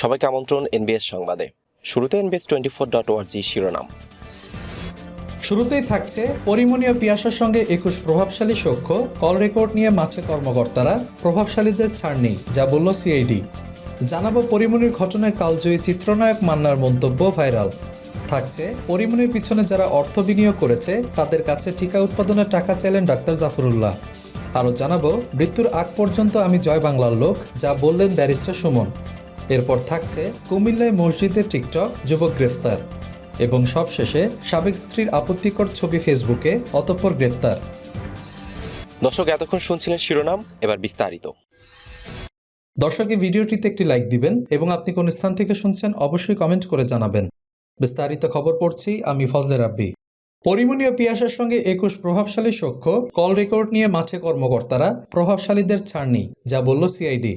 সবাইকে আমন্ত্রণ এনবিএস সংবাদে। শুরুতে NBS twenty four dot org শিরোনাম। শুরুতেই থাকছে পরিমণীয় পিয়াসার সঙ্গে একুশ প্রভাবশালী সখ্য কল রেকর্ড নিয়ে মাঠে কর্মকর্তারা, প্রভাবশালীদের ছাড় নেই যা বলল সিআইডি জানাব পরিমণির ঘটনায় কালজয়ী চিত্রনায়ক মান্নার মন্তব্য ভাইরাল। থাকছে পরিমণির পিছনে যারা অর্থ বিনিয়োগ করেছে, তাদের কাছে টিকা উৎপাদনের টাকা চাইলেন ডাক্তার জাফরুল্লাহ। আরও জানাব, মৃত্যুর আগ পর্যন্ত আমি জয় বাংলার লোক, যা বললেন ব্যারিস্টার সুমন। এরপর থাকছে কুমিল্লায় মসজিদে টিকটক যুবক গ্রেফতার এবং সবশেষে সাবেক স্ত্রীর আপত্তিকর ছবি ফেসবুকে অতঃপর গ্রেপ্তার। দর্শক এতক্ষণ শুনছিলেন শিরোনাম এবার বিস্তারিত। দর্শক এই ভিডিওটিতে একটি লাইক দিবেন এবং আপনি কোন স্থান থেকে শুনছেন অবশ্যই কমেন্ট করে জানাবেন। বিস্তারিত খবর পড়ছি আমি ফজলে রাব্বি। পরিমণীয় পিয়াসের সঙ্গে একুশ প্রভাবশালী সখ্য কল রেকর্ড নিয়ে মাঠে কর্মকর্তারা প্রভাবশালীদের ছাড়নি যা বলল সিআইডি।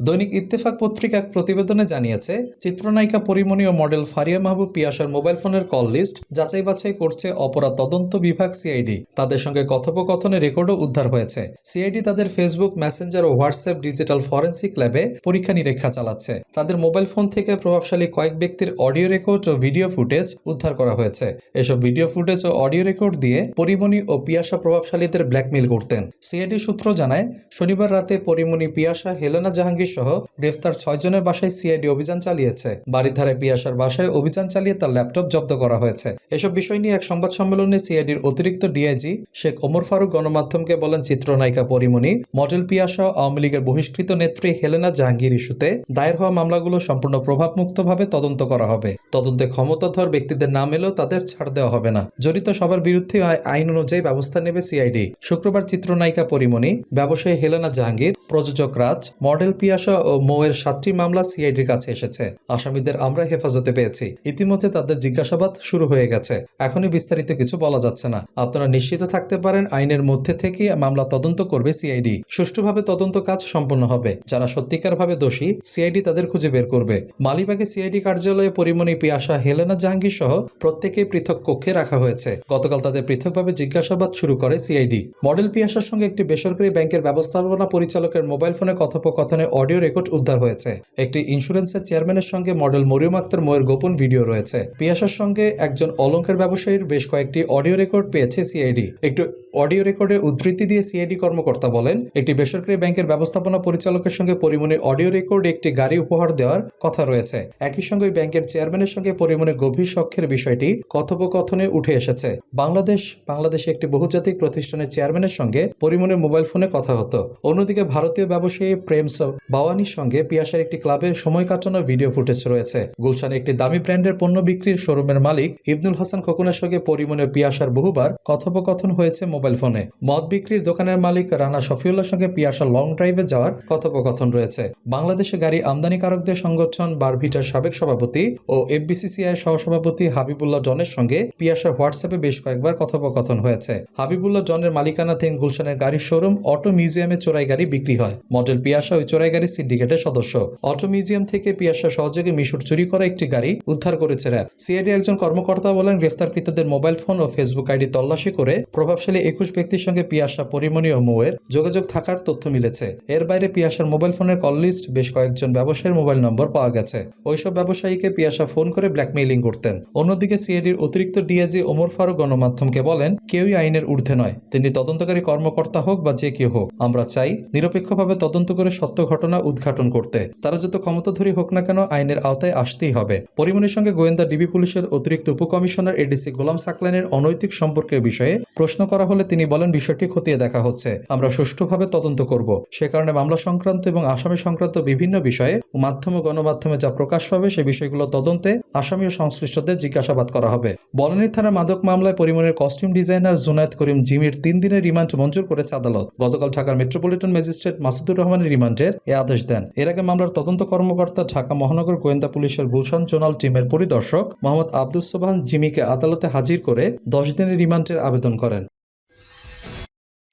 দৈনিক ইত্তেফাক পত্রিকা এক প্রতিবেদনে জানিয়েছে, চিত্রনায়িকা পরিমণি ও মডেল ফারিয়া মাহবুব পিয়াসার মোবাইল ফোনের কল লিস্ট যাচাই বাছাই করছে অপরাধ তদন্ত বিভাগ সিআইডি। তাদের সঙ্গে কথোপকথনের রেকর্ডও উদ্ধার হয়েছে। সিআইডি তাদের ফেসবুক মেসেঞ্জার ও হোয়াটসঅ্যাপ ডিজিটাল ফরেন্সিক ল্যাবে পরীক্ষা নিরীক্ষা চালাচ্ছে। তাদের মোবাইল ফোন থেকে প্রভাবশালী কয়েক ব্যক্তির অডিও রেকর্ড ও ভিডিও ফুটেজ উদ্ধার করা হয়েছে। এসব ভিডিও ফুটেজ ও অডিও রেকর্ড দিয়ে পরিমণি ও পিয়াসা প্রভাবশালীদের ব্ল্যাকমেইল করতেন। সিআইডি সূত্র জানায়, শনিবার রাতে পরিমণি, পিয়াসা, হেলেনা জাহাঙ্গীর সহ গ্রেফতার ছয় জনের বাসায় সিআইডি অভিযান চালিয়েছে। বাড়ির ধারে পিয়াসার বাসায় অভিযান চালিয়ে তার ল্যাপটপ জব্দ করা হয়েছে। এসব বিষয় নিয়ে এক সংবাদ সম্মেলনে সিআইডির অতিরিক্ত ডিআইজি শেখ ওমর ফারুক গণমাধ্যমকে বলেন, চিত্রনায়িকা পরিমণি, মডেল পিয়াসা, আওয়ামী লীগের বহিষ্কৃত নেত্রী হেলেনা জাহাঙ্গীর ইস্যুতে দায়ের হওয়া মামলাগুলো সম্পূর্ণ প্রভাবমুক্তভাবে তদন্ত করা হবে। তদন্তে ক্ষমতাধর ব্যক্তিদের নাম এলেও তাদের ছাড় দেওয়া হবে না। জড়িত সবার বিরুদ্ধে আই- আইন অনুযায়ী ব্যবস্থা নেবে সিআইডি। শুক্রবার চিত্রনায়িকা পরিমণি, ব্যবসায়ী হেলেনা জাহাঙ্গীর, প্রযোজক রাজ, মডেল পিয়াসা ও মৌয়ের সাতটি মামলা সিআইডির কাছে এসেছে। আসামিদের আমরা হেফাজতে পেয়েছি। ইতিমধ্যে তাদের জিজ্ঞাসাবাদ শুরু হয়ে গেছে। এখনই বিস্তারিত কিছু বলা যাচ্ছে না। আপনারা নিশ্চিত থাকতে পারেন, আইনের মধ্যে থেকেই মামলা তদন্ত করবে সিআইডি। সুষ্ঠুভাবে তদন্ত কাজ সম্পন্ন হবে। যারা সত্যিকারভাবে দোষী, সিআইডি তাদের খুঁজে বের করবে। মালিবাগে সিআইডি কার্যালয়ে পরিমণি, পিয়াসা, হেলেনা জাহাঙ্গীর সহ প্রত্যেকে পৃথক কক্ষে রাখা হয়েছে। গতকাল তাদের পৃথকভাবে জিজ্ঞাসাবাদ শুরু করে সিআইডি। মডেল পিয়াসার সঙ্গে একটি বেসরকারি ব্যাংকের ব্যবস্থাপনা পরিচালকের মোবাইল ফোনে কথোপকথনে অডিও রেকর্ড উদ্ধার হয়েছে। একটি ইন্স্যুরেন্সের চেয়ারম্যানের সঙ্গে মডেল মরিয়ম আক্তার মোয়ের গোপন ভিডিও রয়েছে। পিয়াসার সঙ্গে একজন অলংকার ব্যবসায়ীর বেশ কয়েকটি অডিও রেকর্ড পেয়েছে সিআইডি। একটু অডিও রেকর্ডের উদ্ধৃতি দিয়ে সিআইডি কর্মকর্তা বলেন, একটি বেসরকারি ব্যাংকের ব্যবস্থাপনা পরিচালকের সঙ্গে পরিমণির অডিও রেকর্ড একটি গাড়ি উপহার দেওয়ার কথা রয়েছে। একই সঙ্গে ব্যাংকের চেয়ারম্যানের সঙ্গে পরিমণির গভীর সখ্যের বিষয়টি কথোপকথনে উঠে এসেছে। বাংলাদেশ, বাংলাদেশে একটি বহুজাতিক প্রতিষ্ঠানের চেয়ারম্যানের সঙ্গে পরিমণির মোবাইল ফোনে কথা হতো। অন্যদিকে ভারতীয় ব্যবসায়ী প্রেম স- বাওয়ানির সঙ্গে পিয়াসার একটি ক্লাবে সময় কাটানোর ভিডিও ফুটেজ রয়েছে। গুলশানে একটি দামি ব্র্যান্ডের পণ্য বিক্রির শোরুমের মালিক ইবনুল হাসান খোকনের সঙ্গে পরিমণের পিয়াসার বহুবার কথোপকথন হয়েছে মোবাইল ফোনে। মদ বিক্রির দোকানের মালিক রানা শফিউল্লাহর সঙ্গে পিয়াসা লং ড্রাইভে যাওয়ার কথোপকথন রয়েছে। বাংলাদেশে গাড়ি আমদানিকারকদের সংগঠন বারভিটার সাবেক সভাপতি ও এফবিসিসিআই সহসভাপতি হাবিবুল্লাহ জনের সঙ্গে পিয়াসার হোয়াটসঅ্যাপে বেশ কয়েকবার কথোপকথন হয়েছে। হাবিবুল্লাহ জনের মালিকানাধীন গুলশানের গাড়ির শোরুম অটো মিউজিয়ামে চোরাই গাড়ি বিক্রি হয়। মডেল পিয়াসা ওই চোরাই গাড়ি সিন্ডিকেটের সদস্য। অটো মিউজিয়াম থেকে পিয়াসা সহযোগে মিশুর চুরি করা একটি গাড়ি উদ্ধার করেছে র্যাব। সিআইডি একজন কর্মকর্তা বলেন, গ্রেফতারকৃতদের মোবাইল ফোন ও ফেসবুক আইডি তল্লাশি করে প্রভাবশালী একুশ ব্যক্তির সঙ্গে পিয়াসা পরিমণি ও মৌয়ের যোগাযোগ থাকার তথ্য মিলেছে। এর বাইরে পিয়াসার মোবাইল ফোনের কল লিস্ট, বেশ কয়েকজন ব্যবসায়ীর মোবাইল নম্বর পাওয়া গেছে। ওইসব ব্যবসায়ীকে পিয়াসা ফোন করে ব্ল্যাকমেইলিং করতেন। অন্যদিকে সিআইডির অতিরিক্ত ডিআইজি ওমর ফারুক গণমাধ্যমকে বলেন, কেউই আইনের ঊর্ধ্বে নয়। তিনি তদন্তকারী কর্মকর্তা হোক বা যে কেউ হোক, আমরা চাই নিরপেক্ষভাবে তদন্ত করে সত্য ঘটনা উদ্ঘাটন করতে। তারা যত ক্ষমতাধরী হোক না কেন আইনের আওতায় আসতেই হবে। পরিমণির সঙ্গে গোয়েন্দা ডিবি পুলিশের অতিরিক্ত উপকমিশনার এডিসি গোলাম সাকলানের অনৈতিক সম্পর্কের বিষয়ে প্রশ্ন করা হলে তিনি বলেন, বিষয়টি খতিয়ে দেখা হচ্ছে। আমরা সুষ্ঠুভাবে তদন্ত করব। সে কারণে মামলা সংক্রান্ত এবং আসামি সংক্রান্ত বিভিন্ন বিষয়ে মাধ্যম ও গণমাধ্যমে যা প্রকাশ পাবে সে বিষয়গুলো তদন্তে আসামি ও সংশ্লিষ্টদের জিজ্ঞাসাবাদ করা হবে। বনানী থানা মাদক মামলায় পরিমণের কস্টিউম ডিজাইনার জুনায়েদ করিম জিমির তিন দিনের রিমান্ড মঞ্জুর করেছে আদালত। গতকাল ঢাকার মেট্রোপলিটন ম্যাজিস্ট্রেট মাসুদুর রহমানের রিমান্ডের আদেশ দেন। এর আগে মামলার তদন্ত কর্মকর্তা ঢাকা মহানগর গোয়েন্দা পুলিশের গুলশান জোনাল টিমের পরিদর্শক মোহাম্মদ আব্দুস সোবহান জিমিকে আদালতে হাজির করে দশ দিনের রিমান্ডের আবেদন করেন।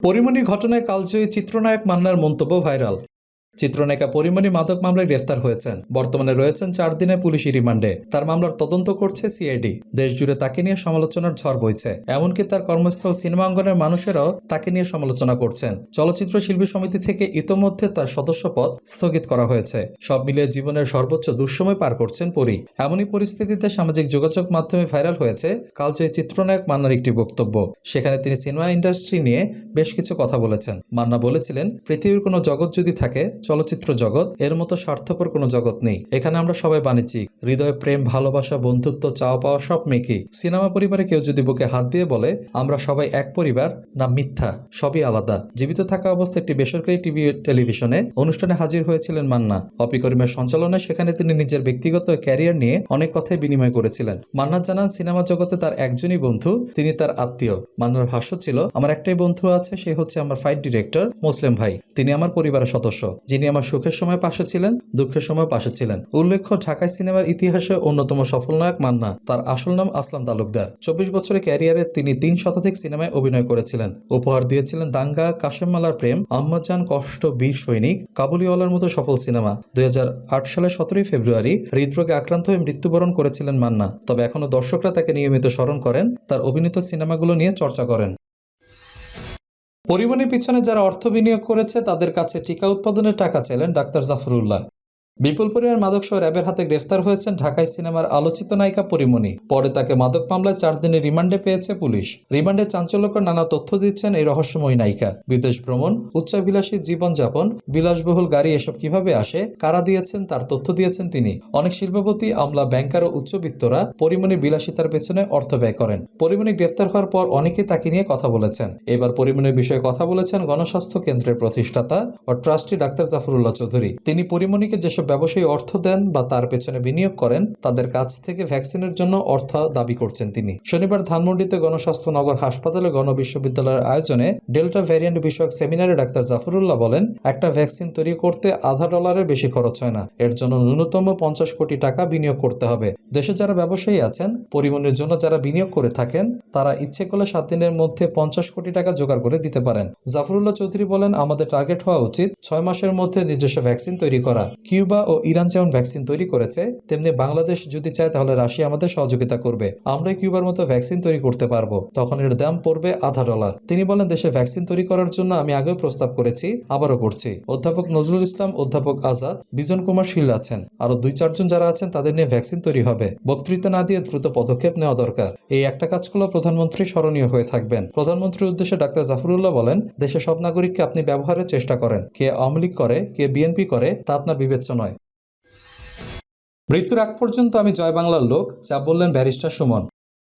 পরিমণি ঘটনায় কালজয়ী চিত্রনায়ক মান্নার মন্তব্য ভাইরাল। চিত্রনায়িকা পরিমণি মাদক মামলায় গ্রেফতার হয়েছেন। বর্তমানে রয়েছেন চার দিনের পুলিশি রিমান্ডে। তার মামলার তদন্ত করছে সিআইডি। দেশ জুড়ে তাকে নিয়ে সমালোচনার ঝড় বইছে। এমনকি তার কর্মস্থল সিনেমা অঙ্গনের মানুষেরাও তাকে নিয়ে সমালোচনা করছেন। চলচ্চিত্র শিল্পী সমিতি থেকে ইতোমধ্যে তার সদস্য পদ স্থগিত করা হয়েছে। সব মিলিয়ে জীবনের সর্বোচ্চ দুঃসময় পার করছেন পরি। এমনই পরিস্থিতিতে সামাজিক যোগাযোগ মাধ্যমে ভাইরাল হয়েছে কালজয়ী চিত্রনায়ক মান্নার একটি বক্তব্য। সেখানে তিনি সিনেমা ইন্ডাস্ট্রি নিয়ে বেশ কিছু কথা বলেছেন। মান্না বলেছিলেন, পৃথিবীর কোনো জগৎ যদি থাকে চলচ্চিত্র জগৎ, এর মতো স্বার্থপর কোনো জগৎ নেই। এখানে আমরা সবাই বাণিজ্যিক। হৃদয়, প্রেম, ভালোবাসা, বন্ধুত্ব, চাওয়া পাওয়া সব মেকি সিনেমা পরিবারে কেউ যদি বুকে হাত দিয়ে বলে, আমরা সবাই এক পরিবার, না মিথ্যা, সবই আলাদা। জীবিত থাকা অবস্থায় একটি বেসরকারি টিভি টেলিভিশনে অনুষ্ঠানে হাজির হয়েছিলেন মান্না। অপি করিমের সঞ্চালনায় সেখানে তিনি নিজের ব্যক্তিগত ক্যারিয়ার নিয়ে অনেক কথাই বিনিময় করেছিলেন। মান্না জানান, সিনেমা জগতে তার একজনই বন্ধু, তিনি তার আত্মীয়। মান্নার ভাষ্য ছিল, আমার একটাই বন্ধু আছে, সে হচ্ছে আমার ফাইট ডিরেক্টর, মুসলিম ভাই। তিনি আমার পরিবারের সদস্য। যিনি আমার সুখের সময় পাশে ছিলেন, দুঃখের সময় পাশে ছিলেন। উল্লেখ্য, ঢাকায় সিনেমার ইতিহাসে অন্যতম সফল নায়ক মান্না। তার আসল নাম আসলাম তালুকদার। চব্বিশ বছরের ক্যারিয়ারে তিনি তিন শতাধিক সিনেমায় অভিনয় করেছিলেন। উপহার দিয়েছিলেন দাঙ্গা কাশেম মালার প্রেম আম্মাজান কষ্ট বীর সৈনিক, কাবুলিওয়ালার মতো সফল সিনেমা। দুই সালের সতেরোই ফেব্রুয়ারি হৃদরোগে আক্রান্ত হয়ে মৃত্যুবরণ করেছিলেন মান্না। তবে এখনও দর্শকরা তাকে নিয়মিত স্মরণ করেন, তার অভিনীত সিনেমাগুলো নিয়ে চর্চা করেন। পরিবহনের পিছনে যারা অর্থ বিনিয়োগ করেছে তাদের কাছে টিকা উৎপাদনের টাকা চাইলেন ডাক্তার জাফরুল্লাহ। বিপুল পরিমাণ মাদক সহ র্যাবের হাতে গ্রেফতার হয়েছেন ঢাকায় সিনেমার আলোচিত নায়িকা পরিমণি। পরে তাকে মাদক মামলায় চার দিনের রিমান্ডে পেয়েছে পুলিশ। রিমান্ডে চাঞ্চল্যকর নানা তথ্য দিচ্ছেন এই রহস্যময়ী নায়িকা। বিদেশ ভ্রমণ, উচ্চাভিলাষী জীবনযাপন, বিলাসবহুল গাড়ি এসব কীভাবে আসে, কারা দিয়েছেন, তার তথ্য দিয়েছেন তিনি। অনেক শিল্পপতি, আমলা, ব্যাংকার ও উচ্চবিত্তরা পরিমণির বিলাসিতার পেছনে অর্থ ব্যয় করেন। পরিমণি গ্রেফতার হওয়ার পর অনেকেই তাকে নিয়ে কথা বলেছেন। এবার পরিমণির বিষয়ে কথা বলেছেন গণস্বাস্থ্য কেন্দ্রের প্রতিষ্ঠাতা ও ট্রাস্টি ডাক্তার জাফরুল্লাহ চৌধুরী। তিনি পরিমণিকে যেসব ব্যবসায়ী অর্থ দেন বা তার পেছনে বিনিয়োগ করেন, তাদের কাছ থেকে ভ্যাকসিনের জন্য অর্থ দাবি করছেন তিনি। শনিবার ধানমন্ডিতে গণস্বাস্থ্য নগর হাসপাতালে গণবিশ্ববিদ্যালয়ের আয়োজনে ডেল্টা ভ্যারিয়েন্ট বিষয়ক সেমিনারে ডাক্তার জাফরুল্লাহ বলেন, একটা ভ্যাকসিন তৈরি করতে আধা ডলারের বেশি খরচ হয় না। এর জন্য ন্যূনতম পঞ্চাশ কোটি টাকা বিনিয়োগ করতে হবে। দেশে যারা ব্যবসায়ী আছেন, পরিবহনের জন্য যারা বিনিয়োগ করে থাকেন, তারা ইচ্ছে করলে সাত দিনের মধ্যে পঞ্চাশ কোটি টাকা জোগাড় করে দিতে পারেন। জাফরুল্লাহ চৌধুরী বলেন, আমাদের টার্গেট হওয়া উচিত, ছয় মাসের মধ্যে নিজস্ব ভ্যাকসিন তৈরি করা। কিউবা ও ইরান যেমন ভ্যাকসিন তৈরি করেছে, তেমনি বাংলাদেশ যদি চায় তাহলে রাশিয়া আমাদের সহযোগিতা করবে। আমরা কিউবার মতো ভ্যাকসিন তৈরি করতে পারব। তখন এর দাম পড়বে আধা ডলার। তিনি বলেন, দেশে ভ্যাকসিন তৈরি করার জন্য আমি আগেও প্রস্তাব করেছি, আবারও করছি। অধ্যাপক নজরুল ইসলাম, অধ্যাপক আজাদ, বিজন কুমার শীল আছেন। আরও দুই, চারজন যারা আছেন, তাদের নিয়ে ভ্যাকসিন তৈরি হবে। বক্তৃতা না দিয়ে দ্রুত পদক্ষেপ নেওয়া দরকার। এই একটা কাজ করলে প্রধানমন্ত্রী স্মরণীয় হয়ে থাকবেন। প্রধানমন্ত্রীর উদ্দেশ্যে ডাক্তার জাফরুল্লাহ বলেন, দেশের সব নাগরিককে আপনি ব্যবহারের চেষ্টা করেন। কে আওয়ামী লীগ করে, কে বিএনপি করে, তা আপনার বিবেচ্য নয় মৃত্যুর আগ পর্যন্ত আমি জয় বাংলার লোক যা বললেন ব্যারিস্টার সুমন।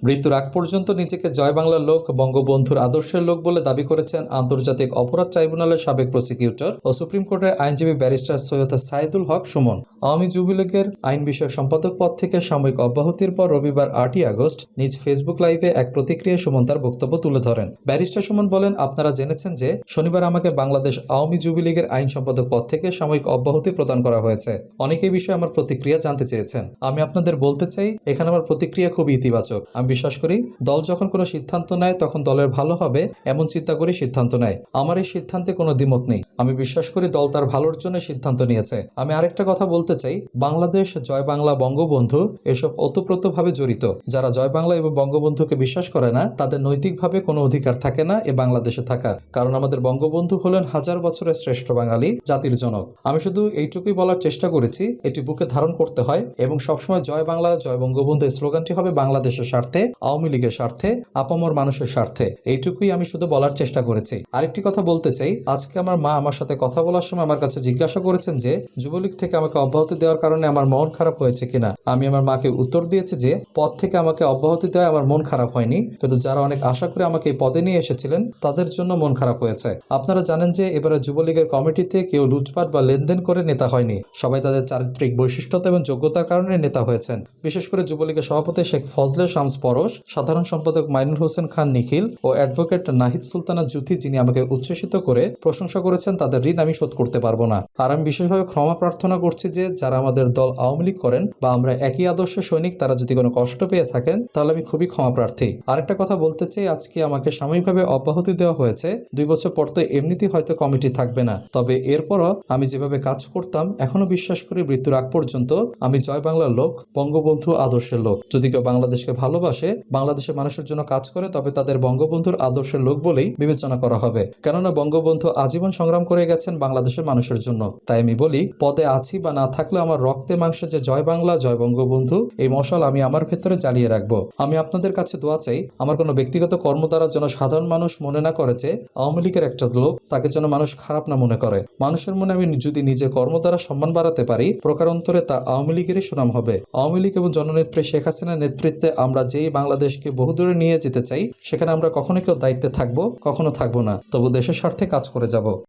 মৃত্যুর আগ পর্যন্ত নিজেকে জয় বাংলার লোক, বঙ্গবন্ধুর আদর্শের লোক বলে দাবি করেছেন আন্তর্জাতিক অপরাধ ট্রাইব্যুনালের সাবেক প্রসিকিউটর ও সুপ্রিম কোর্টের আইনজীবী ব্যারিস্টার সৈয়দ সাইদুল হক সুমন। আওয়ামী যুবলীগের আইন বিষয়ক সম্পাদক পদ থেকে সাময়িক অব্যাহতির পর রবিবার আটই আগস্ট নিজ ফেসবুক লাইভে এক প্রতিক্রিয়ায় সুমন তার বক্তব্য তুলে ধরেন। ব্যারিস্টার সুমন বলেন, আপনারা জেনেছেন যে শনিবার আমাকে বাংলাদেশ আওয়ামী যুবলীগের আইন সম্পাদক পদ থেকে সাময়িক অব্যাহতি প্রদান করা হয়েছে। অনেকেই বিষয়ে আমার প্রতিক্রিয়া জানতে চেয়েছেন। আমি আপনাদের বলতে চাই, এখানে আমার প্রতিক্রিয়া খুবই ইতিবাচক। আমি বিশ্বাস করি, দল যখন কোনো সিদ্ধান্ত নেয়, তখন দলের ভালো হবে, এমন চিন্তা করে সিদ্ধান্ত নেয়। আমার এই সিদ্ধান্তে কোনো দ্বিমত নেই। আমি বিশ্বাস করি, দল তার ভালোর জন্য সিদ্ধান্ত নিয়েছে। আমি আরেকটা কথা বলতে চাই, বাংলাদেশ জয় বাংলা বঙ্গবন্ধু এসব ওতপ্রোতভাবে জড়িত। যারা জয় বাংলা এবং বঙ্গবন্ধুকে বিশ্বাস করে না, তাদের নৈতিকভাবে কোনো অধিকার থাকে না এ বাংলাদেশে থাকার। কারণ আমাদের বঙ্গবন্ধু হলেন হাজার বছরের শ্রেষ্ঠ বাঙালি জাতির জনক। আমি শুধু এইটুকুই বলার চেষ্টা করেছি, এটি বুকে ধারণ করতে হয় এবং সবসময় জয় বাংলা, জয় বঙ্গবন্ধু স্লোগানটি হবে বাংলাদেশের স্বার্থে। আওয়ামী লীগের স্বার্থে, আপামর মানুষের স্বার্থে। এইটুকুই আমি শুধু বলার চেষ্টা করেছি। আরেকটি কথা বলতে চাই, আজকে আমার মা আমার সাথে কথা বলার সময় আমার কাছে জিজ্ঞাসা করেছেন যে, যুবলীগ থেকে আমাকে অব্যাহতি দেওয়ার কারণে আমার মন খারাপ হয়েছে কিনা? আমি আমার মাকে উত্তর দিয়েছি যে, পদ থেকে আমাকে অব্যাহতি দেওয়া আমার মন খারাপ হয়নি। কিন্তু যারা অনেক আশা করে আমাকে এই পদে নিয়ে এসেছিলেন, তাদের জন্য মন খারাপ হয়েছে। আপনারা জানেন যে, এবারে যুবলীগের কমিটিতে কেউ লুটপাট বা লেনদেন করে নেতা হয়নি। সবাই তাদের চারিত্রিক বৈশিষ্ট্যতা এবং যোগ্যতার কারণে নেতা হয়েছেন। বিশেষ করে যুবলীগের সভাপতি শেখ ফজলে শামস পরশ, সাধারণ সম্পাদক মাইনুল হোসেন খান নিখিল ও অ্যাডভোকেট নাহিদ সুলতানা জুথি যিনি আমাকে উচ্ছ্বসিত করে প্রশংসা করেছেন, তাদের ঋণ আমি শোধ করতে পারব না। আর আমি বিশেষভাবে ক্ষমা প্রার্থনা করছি যে, যারা আমাদের দল আওয়ামী লীগ করেন বা আমরা একই আদর্শ সৈনিক, তারা যদি কোনো কষ্ট পেয়ে থাকেন, তাহলে আমি খুবই ক্ষমা প্রার্থী। আরেকটা কথা বলতে চাই, আজকে আমাকে সাময়িকভাবে অব্যাহতি দেওয়া হয়েছে। দুই বছর পর তো এমনিতেই হয়তো কমিটি থাকবে না। তবে এরপরও আমি যেভাবে কাজ করতাম এখনও বিশ্বাস করি মৃত্যুর আগ পর্যন্ত আমি জয় বাংলার লোক, বঙ্গবন্ধু আদর্শের লোক। যদি কেউ বাংলাদেশকে ভালোবাসে বাংলাদেশের মানুষের জন্য কাজ করে, তবে তাদের বঙ্গবন্ধুর আদর্শের লোক বলেই বিবেচনা করা হবে। কেননা বঙ্গবন্ধু আজীবন সংগ্রাম করে গেছেন বাংলাদেশের মানুষের জন্য। তাই আমি বলি, পদে আছি বা না থাকলে আমার রক্তে মাংসে যে জয় বাংলা, জয় বঙ্গবন্ধু, এই মশাল আমি আমার ভেতরে জ্বালিয়ে রাখব। আমি আপনাদের কাছে দোয়া চাই, আমার কোনো ব্যক্তিগত কর্ম দ্বারা যেন সাধারণ মানুষ মনে না করে যে আওয়ামী লীগের একটা লোক তাকে যেন মানুষ খারাপ না মনে করে। মানুষের মনে আমি যদি নিজের কর্ম দ্বারা সম্মান বাড়াতে পারি প্রকারান্তরে তা আওয়ামী লীগেরই সুনাম হবে। আওয়ামী লীগ এবং জননেত্রী শেখ হাসিনার নেতৃত্বে আমরা যেই বাংলাদেশকে বহুদূরে নিয়ে যেতে চাই, সেখানে আমরা কখনো কেউ দায়িত্বে থাকব, কখনো থাকব না। তবু দেশের স্বার্থে কাজ করে যাব।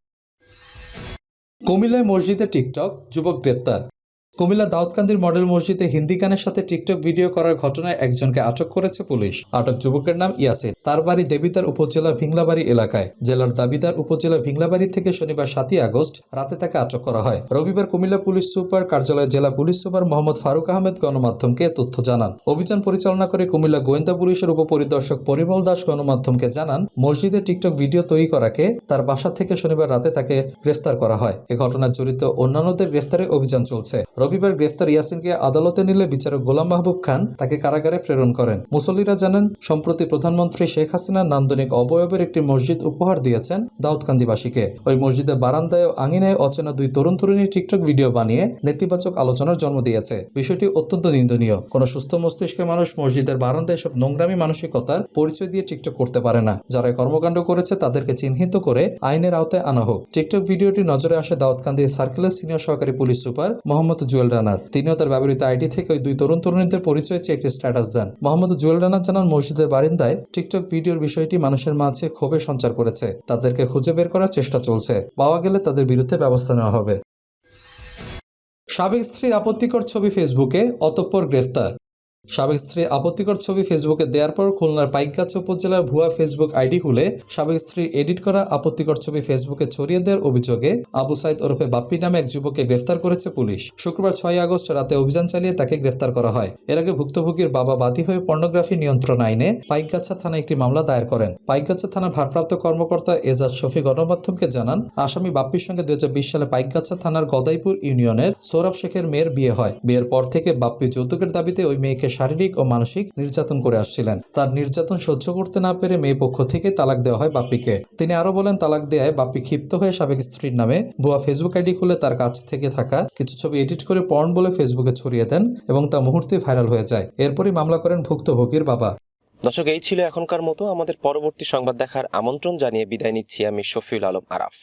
কুমিল্লায় মসজিদে টিকটক, যুবক গ্রেপ্তার। কুমিল্লা দাউদকান্দির মডেল মসজিদে হিন্দি গানের সাথে টিকটক ভিডিও করার ঘটনায় একজনকে আটক করেছে পুলিশ। আটক যুবকের নাম ইয়াসিন। তার বাড়ি দেবিদার উপজেলার ভিংলাবাড়ি এলাকায়। জেলার দাবিদার উপজেলার ভিংলাবাড়ি থেকে শনিবার সাতই আগস্ট রাতে তাকে আটক করা হয়। রবিবার কুমিল্লা পুলিশ সুপার কার্যালয়ে জেলা পুলিশ সুপার মোহাম্মদ ফারুক আহমেদ গণমাধ্যমকে তথ্য জানান। অভিযান পরিচালনা করে কুমিল্লা গোয়েন্দা পুলিশের উপপরিদর্শক পরিমল দাস গণমাধ্যমকে জানান, মসজিদে টিকটক ভিডিও তৈরি করাকে তার বাসা থেকে শনিবার রাতে তাকে গ্রেফতার করা হয়। এ ঘটনায় জড়িত অন্যান্যদের গ্রেফতারে অভিযান চলছে। রবিবার গ্রেফতার ইয়াসিনকে আদালতে নিলে বিচারক গোলাম মাহবুব খান তাকে কারাগারে প্রেরণ করেন। মুসল্লিরা জানেন, সম্প্রতি প্রধানমন্ত্রী শেখ হাসিনা নান্দনিক অবয়বের একটি মসজিদ উপহার দিয়েছেন দাউদকান্দিবাসীকে। ওই মসজিদের বারান্দায় ও আঙিনায় অচেনা দুই তরুণ তরুণী টিকটক ভিডিও বানিয়ে নেতিবাচক আলোচনার জন্ম দিয়েছে। বিষয়টি অত্যন্ত নিন্দনীয়। কোন সুস্থ মস্তিষ্কের মানুষ মসজিদের বারান্দায় এসব নোংরামি মানসিকতার পরিচয় দিয়ে টিকটক করতে পারে না। যারা কর্মকাণ্ড করেছে তাদেরকে চিহ্নিত করে আইনের আওতায় আনা হোক। টিকটক ভিডিওটি নজরে আসে দাউদকান্দি সার্কেলের সিনিয়র সহকারী পুলিশ সুপার মোহাম্মদ জুয়েল রানার তিনিও তার ব্যবহৃত আইডি থেকে ওই দুই তরুণ তরুণীদের পরিচয় চেয়ে একটি স্ট্যাটাস দেন। মোহাম্মদ জুয়েল রানা জানান, মসজিদের বারিন্দায় টিকটক ভিডিওর বিষয়টি মানুষের মাঝে ক্ষোভে সঞ্চার করেছে। তাদেরকে খুঁজে বের করার চেষ্টা চলছে। পাওয়া গেলে তাদের বিরুদ্ধে ব্যবস্থা নেওয়া হবে। সাবেক স্ত্রীর আপত্তিকর ছবি ফেসবুকে অতঃপর গ্রেফতার। সাবেক স্ত্রীর আপত্তিকর ছবি ফেসবুকে দেওয়ার পর খুলনার পাইকগাছা উপজেলার ভুয়া ফেসবুক আইডি খুলে সাবেক স্ত্রীর এডিট করা আপত্তিকর ছবি ফেসবুকে ছড়িয়ে দেওয়ার অভিযোগে আবু সাইদ ওরফে বাপ্পি নামে এক যুবককে গ্রেফতার করেছে পুলিশ। শুক্রবার ছয় আগস্ট রাতে অভিযান চালিয়ে তাকে গ্রেফতার করা হয়। এর আগে ভুক্তভোগীর বাবা বাদী হয়ে পর্নোগ্রাফি নিয়ন্ত্রণ আইনে পাইকগাছা থানায় একটি মামলা দায়ের করেন। পাইকগাছা থানার ভারপ্রাপ্ত কর্মকর্তা এজাজ শফি গণমাধ্যমকে জানান, আসামি বাপ্পির সঙ্গে দুই হাজার বিশ সালে পাইকগাছা থানার গদাইপুর ইউনিয়নের সৌরভ শেখের মেয়ের বিয়ে হয়। বিয়ের পর থেকে বাপ্পি যৌতুকের দাবিতে ওই মেয়েকে শারীরিক ও মানসিক নির্যাতন করে আসছিলেন। তার নির্যাতন সহ্য করতে না পেরে মেয়ে পক্ষ থেকে তালাক দেওয়া হয় বাপ্পিকে। তিনি আরও বলেন, তালাক দেয়ায় বাপ্পি ক্ষিপ্ত হয়ে সাবেক স্ত্রীর নামে ভুয়া ফেসবুক আইডি খুলে তার কাছ থেকে থাকা কিছু ছবি এডিট করে পর্ন বলে ফেসবুকে ছড়িয়ে দেন এবং তা মুহূর্তে ভাইরাল হয়ে যায়। এরপরই মামলা করেন ভুক্তভোগীর বাবা। দর্শক, এই ছিল এখনকার মতো। আমাদের পরবর্তী সংবাদ দেখার আমন্ত্রণ জানিয়ে বিদায় নিচ্ছি আমি শফিউল আলম আরাফ।